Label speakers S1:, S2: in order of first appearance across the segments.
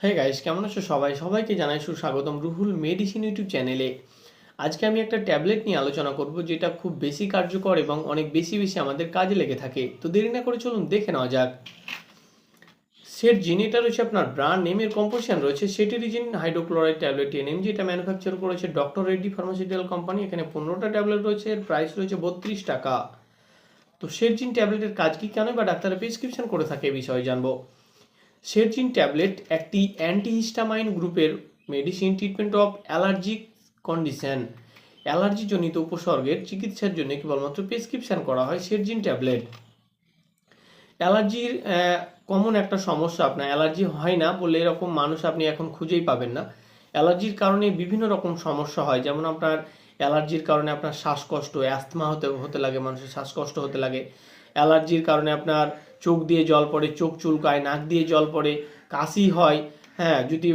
S1: হ্যাঁ গাইস কেমন আছো সবাই? সবাইকে জানাই সুস্বাগতম রুহুল মেডিসিন ইউটিউব চ্যানেলে। আজকে আমি একটা ট্যাবলেট নিয়ে আলোচনা করব যেটা খুব বেশি কার্যকর এবং অনেক বেশি বেশি আমাদের কাজে লেগে থাকে। তো দেরি না করে চলুন দেখে নেওয়া যাক। সেট জিন এটা রয়েছে আপনার ব্র্যান্ড নেমের কম্পোজিশন রয়েছে সেটিরিজিন হাইড্রোক্লোরাইড ট্যাবলেট এনএম যেটা ম্যানুফ্যাকচার করেছে ডক্টর রেড্ডি ফার্মাসিউটিক্যাল কোম্পানি এখানে পনেরোটা ট্যাবলেট রয়েছে, এর প্রাইস রয়েছে বত্রিশ টাকা। তো সেট জিন ট্যাবলেটের কাজ কি কেন বা ডাক্তারের প্রেসক্রিপশন করে থাকে এই বিষয়ে জানব। সেরজিন ট্যাবলেট একটি অ্যান্টিহিস্টামাইন গ্রুপের medicine treatment of allergic condition অ্যালার্জিজনিত উপসর্গের চিকিৎসার জন্য কেবলমাত্র প্রেসক্রিপশন করা হয় সেরজিন ট্যাবলেট। অ্যালার্জির কমন একটা সমস্যা আপনার, অ্যালার্জি হয় না বলে এরকম মানুষ আপনি এখন খুঁজেই পাবেন না। অ্যালার্জির কারণে বিভিন্ন রকম সমস্যা হয়, যেমন আপনার অ্যালার্জির কারণে আপনার শ্বাসকষ্ট, অ্যাস্থমা হতে হতে লাগে, মানুষের শ্বাসকষ্ট হতে লাগে। অ্যালার্জির কারণে আপনার চোখ দিয়ে জল পড়ে চোখ চুলকায় নাক দিয়ে জল পড়ে কাশি হয় হ্যাঁ যদি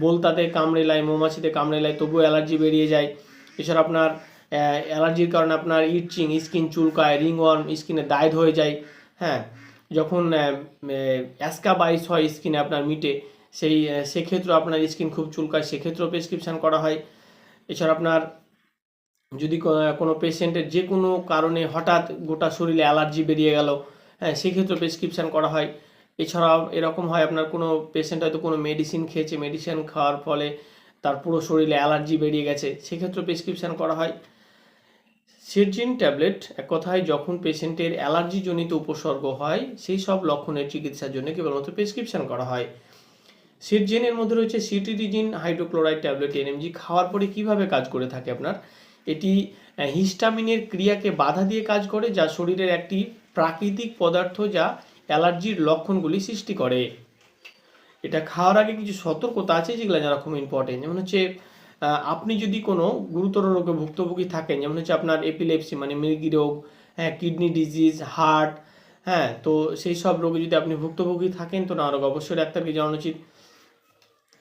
S1: বলতাতে কামড়ে লাই মৌমাছিতে কামড়ে লাই তবুও অ্যালার্জি বেরিয়ে যায়। এছাড়া আপনার অ্যালার্জির কারণে আপনার ইটচিং স্কিন চুলকায় রিংওয়ার্ম স্কিনে দায় হয়ে যায় হ্যাঁ যখন অ্যাসকাবাইস হয় স্কিনে আপনার মিটে সেই আহ, সেক্ষেত্রে আপনার স্কিন খুব চুলকায় সেক্ষেত্রেও প্রেসক্রিপশান করা হয়। এছাড়া আপনার যদি কোনো পেশেন্টের যে কোনো কারণে হঠাৎ গোটা শরীরে অ্যালার্জি বেরিয়ে গেল হ্যাঁ সেক্ষেত্রে প্রেসক্রিপশান করা হয়। এছাড়াও এরকম হয় আপনার কোনো পেশেন্ট হয়তো কোনো মেডিসিন খেয়েছে মেডিসিন খাওয়ার ফলে তার পুরো শরীরে অ্যালার্জি বেরিয়ে গেছে সেক্ষেত্রে প্রেসক্রিপশান করা হয়। সেরজিন ট্যাবলেট এক কথায় যখন পেশেন্টের অ্যালার্জিজনিত উপসর্গ হয়, সেই সব লক্ষণের চিকিৎসার জন্য কেবলমাত্র প্রেসক্রিপশন করা হয়। সিরজেনের মধ্যে রয়েছে সিটিরিজিন হাইড্রোক্লোরাইড ট্যাবলেট এনএমজি। খাওয়ার পরে কীভাবে কাজ করে থাকে আপনার? এটি হিস্টামিনের ক্রিয়াকে বাধা দিয়ে কাজ করে যা শরীরের একটি প্রাকৃতিক পদার্থ যা অ্যালার্জির লক্ষণগুলি সৃষ্টি করে। এটা খাওয়ার আগে কিছু সতর্কতা আছে যেগুলো যারা খুব ইম্পর্টেন্ট যেমন হচ্ছে আপনি যদি কোনো গুরুতর রোগে ভুক্তভোগী থাকেন, যেমন হচ্ছে আপনার এপিলেপসি মানে মৃগী রোগ হ্যাঁ কিডনি ডিজিজ হার্ট হ্যাঁ তো সেই সব রোগে যদি আপনি ভুক্তভোগী থাকেন, তো না, রোগ অবশ্যই ডাক্তারকে জানানো উচিত।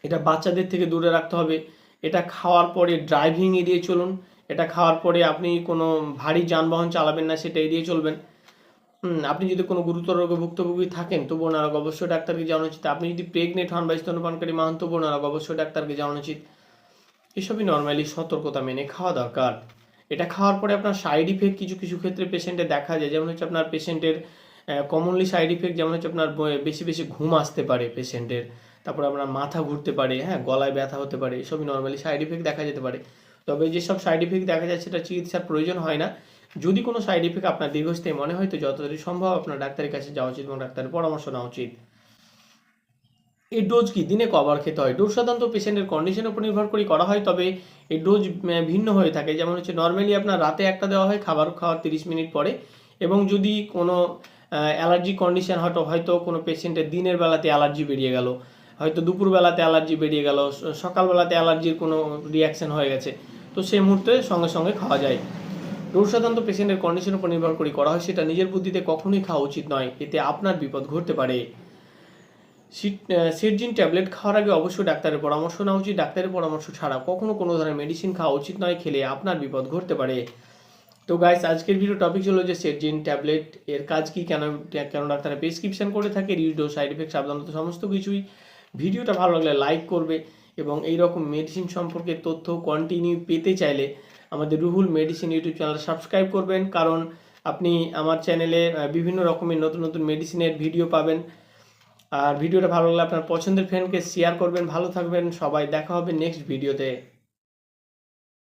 S1: এটা বাচ্চাদের থেকে দূরে রাখতে হবে। এটা খাওয়ার পরে ড্রাইভিং এড়িয়ে চলুন। এটা খাওয়ার পরে আপনি কোনো ভারী যানবাহন চালাবেন না সেটা এড়িয়ে চলবেন। আপনি যদি কোনো গুরুতর রোগে ভুক্তভোগী থাকেন তবু ওনারা অবশ্যই ডাক্তারকে জানানো উচিত। আপনি যদি প্রেগনেন্ট হন বা স্তনপানকারী মা হন তবু ওনারা অবশ্যই ডাক্তারকে জানানো উচিত। এসবই নর্মালি সতর্কতা মেনে খাওয়া দরকার। এটা খাওয়ার পরে আপনার সাইড ইফেক্ট কিছু কিছু ক্ষেত্রে পেশেন্টের দেখা যায়। যেমন হচ্ছে আপনার পেশেন্টের কমনলি সাইড ইফেক্ট যেমন হচ্ছে আপনার বেশি বেশি ঘুম আসতে পারে পেশেন্টের তারপরে আপনার মাথা ঘুরতে পারে হ্যাঁ গলায় ব্যথা হতে পারে, এসবই নর্মালি সাইড ইফেক্ট দেখা যেতে পারে। তবে যেসব সাইড ইফেক্ট দেখা যায় সেটা চিকিৎসার প্রয়োজন হয় না। যদি কোনো সাইড ইফেক্ট আপনার দীর্ঘস্থায়ী মনে হয়, তো যত সম্ভব আপনার ডাক্তারের কাছে যাওয়া উচিত এবং ডাক্তারের পরামর্শ নেওয়া উচিত। এই ডোজ কি? দিনে কবার খেতে হয়। ডোজ সাধারণত পেশেন্টের কন্ডিশনের উপর নির্ভর করে করা হয়, তবে এই ডোজ ভিন্ন হয়ে থাকে। যেমন হচ্ছে নর্মালি আপনার রাতে একটা দেওয়া হয়, খাবার খাওয়ার তিরিশ মিনিট পরে। এবং যদি কোনো অ্যালার্জি কন্ডিশন হয়তো হয়তো কোনো পেশেন্টের দিনের বেলাতে অ্যালার্জি বেরিয়ে গেল। হয়তো দুপুরবেলাতে অ্যালার্জি বেরিয়ে গেল সকালবেলাতে অ্যালার্জির কোনো রিয়াকশন হয়ে গেছে। তো সেই মুহূর্তে সঙ্গে সঙ্গে খাওয়া যায়। ডোজ সাধারণত পেশেন্টের কন্ডিশনের উপর নির্ভর করে করা হয়, সেটা নিজের বুদ্ধিতে কখনোই খাওয়া উচিত নয়। এতে আপনার বিপদ ঘটতে পারে। সিটজিন ট্যাবলেট খাওয়ার আগে অবশ্যই ডাক্তারের পরামর্শ নেওয়া উচিত। ডাক্তারের পরামর্শ ছাড়া কখনো কোনো ধরনের মেডিসিন খাওয়া উচিত নয়, খেলে আপনার বিপদ ঘটতে পারে। তো গাইস আজকের ভিডিও টপিক ছিল যে সেটজিন ট্যাবলেট এর কাজ কি, কেন কেন ডাক্তারের প্রেসক্রিপশন করে থাকে রিউডো সাইড এফেক্ট সাবধানত, সমস্ত কিছুই। ভিডিওটা ভালো লাগলে লাইক করবে। এবং এই রকম মেডিসিন সম্পর্কে তথ্য কন্টিনিউ পেতে চাইলে আমাদের Ruhul medicine YouTube channel subscribe করবেন। কারণ আপনি আমার চ্যানেলে বিভিন্ন রকমের নতুন নতুন মেডিসিনের ভিডিও পাবেন। আর ভিডিওটা ভালো লাগলে আপনার পছন্দের ফ্রেন্ডকে শেয়ার করবেন। ভালো থাকবেন। সবাই দেখা হবে নেক্সট ভিডিওতে